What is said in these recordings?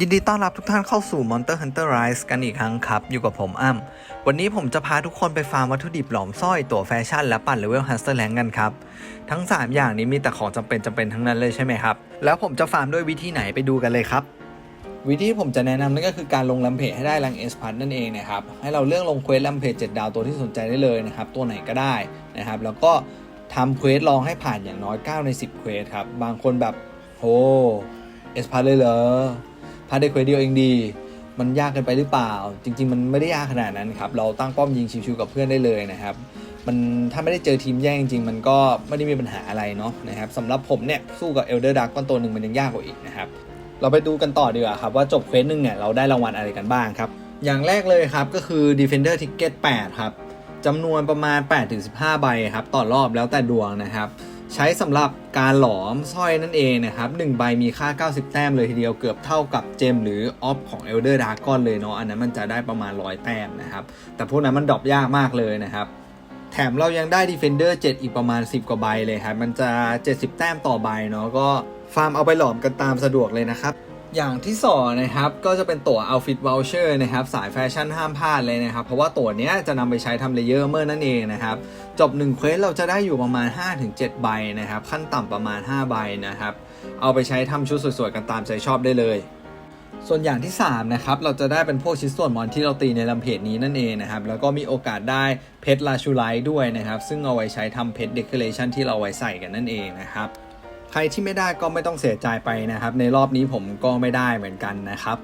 ยินดีต้อนรับทุกท่านเข้าสู่ Monster Hunter Rise กันอีกครั้งครับ อยู่กับผมอ้ำวันนี้ผมจะพาทุกคนไปฟาร์มวัตถุดิบหลอมสร้อยตั๋วแฟชั่นและปั่นเลเวล Hunter Rank กันครับ ทั้ง 3 อย่างนี้มีแต่ของจำเป็นจำเป็นทั้งนั้นเลยใช่ไหมครับ แล้วผมจะฟาร์มด้วยวิธีไหนไปดูกันเลยครับ วิธีผมจะแนะนำนั่นก็คือการลงลัมเพจให้ได้รังเอสพัทนั่นเองนะครับให้เราเลือกลงเควสลัมเพจ7ดาวตัวที่สนใจได้เลยนะครับตัวไหนก็ได้นะครับแล้วก็ทำเควสลองให้ผ่านอย่างน้อย 9 ใน 10เควสครับบางคนแบบโหเอสพัทเลยเหรอ พาได้เควเดียวเองดี มันยากเกินไปหรือเปล่า จริง ๆ มันไม่ได้ยากขนาดนั้นครับ เราตั้งป้อมยิงชิวๆกับเพื่อนได้เลยนะครับ มันถ้าไม่ได้เจอทีมแย่งจริงๆ มันก็ไม่ได้มีปัญหาอะไรเนาะนะครับสำหรับผมเนี่ยสู้กับเอลเดอร์ดักก้อนตัวหนึ่งมันยังยากกว่าอีกนะครับ เราไปดูกันต่อดีกว่าครับว่าจบเควสหนึ่งเนี่ยเราได้รางวัลอะไรกันบ้างครับ อย่างแรกเลยครับก็คือ Defender Ticket 8 ครับจำนวนประมาณ 8-15 ใบครับต่อรอบแล้วแต่ดวงนะครับ ใช้สำหรับการหลอมสร้อยนั่นเองนะครับ1ใบมีค่า 90 แต้มเลยทีเดียวเกือบเท่ากับเจมหรือออฟของ Elder Dragon เลยเนาะอันนั้นมันจะได้ประมาณ 100 แต้มนะครับ แต่พวกนั้นมันดรอปยากมากเลยนะครับแถมเรายังได้ Defender 7 อีกประมาณ 10 กว่าใบเลยครับ มันจะ 70 แต้มต่อใบเนาะ ก็ฟาร์มเอาไปหลอมกันตามสะดวกเลยนะครับ อย่างที่สองนะครับก็จะเป็นตั๋ว Outfit Voucher นะครับสายแฟชั่นห้ามพลาดเลยนะครับ เพราะว่าตั๋วเนี้ยจะนำไปใช้ทำเลเยอร์เมอร์นั่นเองนะครับ จบ1เควสเราจะได้อยู่ประมาณ 5-7 ใบนะครับ ขั้นต่ำประมาณ 5 ใบนะครับ เอาไปใช้ทำชุดสวยๆ กันตามใจชอบได้เลย ส่วนอย่างที่ 3 นะครับ เราจะได้เป็นพวกชิ้นส่วนมอนที่เราตีในลำเพจนี้นั่นเองนะครับ แล้วก็มีโอกาสได้เพชรลาชูไลท์ด้วยนะครับ ซึ่งเอาไว้ใช้ทำเพชรเดคอเรชันที่เราไว้ใส่กันนั่นเองนะครับ รที่ไม่ได้ก็ไม่ต้องเสียใจไปนะครับ ในรอบนี้ผมก็ไม่ได้เหมือนกันนะครับ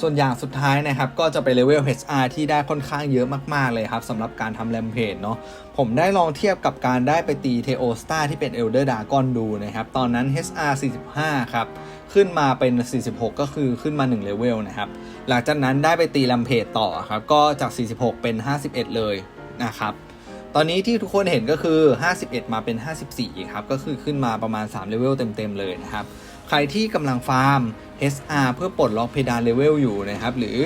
ส่วนอย่างสุดท้ายนะครับก็จะไปเลเวล HR ที่ได้ค่อนข้างเยอะมากๆเลยครับสำหรับการทำแรมเพจเนาะผมได้ลองเทียบกับการได้ไปตีเทโอสตาที่เป็น Elder Dragon ดูนะครับ ตอนนั้น HR 45 ครับ ขึ้นมาเป็น 46 ก็คือขึ้นมา 1 เลเวลนะครับ หลังจากนั้นได้ไปตีแรมเพจต่อครับ ก็จาก 46 เป็น 51 เลยนะครับ ตอนนี้ที่ทุกคนเห็นก็คือ 51 มาเป็น 54 ครับ ก็คือขึ้นมาประมาณ3เลเวลเต็ม ๆ เลยนะครับ ใครที่กำลังฟาร์ม SR เพื่อปลดล็อกเพดานเลเวลอยู่นะครับ หรือ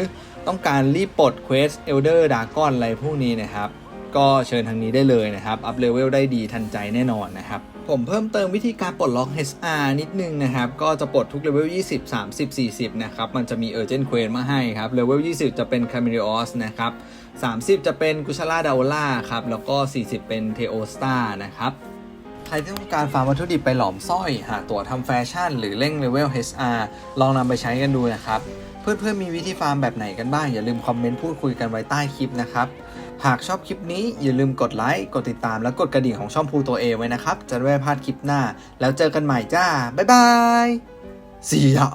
ต้องการรีบปลดเควสเอลเดอร์ดากอนอะไรพวกนี้นะครับ ก็เชิญทางนี้ได้เลยนะครับ อัพเลเวลได้ดีทันใจแน่นอนนะครับ ผมเพิ่มเติมวิธีการปลดล็อก HR นิดนึงนะครับ ก็จะปลดทุกเลเวล20 30 40 นะครับ มันจะมี Urgent Quest มาให้ครับ เลเวล20 จะเป็น Camelios นะครับ 30 จะเป็นกุชลาดาโอล่าครับ แล้วก็ 40 เป็นเทโอสตานะครับใครที่ต้องการฟาร์มวัตถุดิบไปหลอมสร้อย หาตัวทำแฟชั่น หรือเร่งเลเวล HR ลองนำไปใช้กันดูนะครับ เพื่อนๆมีวิธีฟาร์มแบบไหนกันบ้าง อย่าลืมคอมเมนต์พูดคุยกันไว้ใต้คลิปนะครับ หากชอบคลิปนี้อย่าลืมกดไลค์ กดติดตามและกดกระดิ่งของช่องพูตัวเอไว้นะครับ จะได้ไม่พลาดคลิปหน้า แล้วเจอกันใหม่จ้า บ๊ายบาย See ya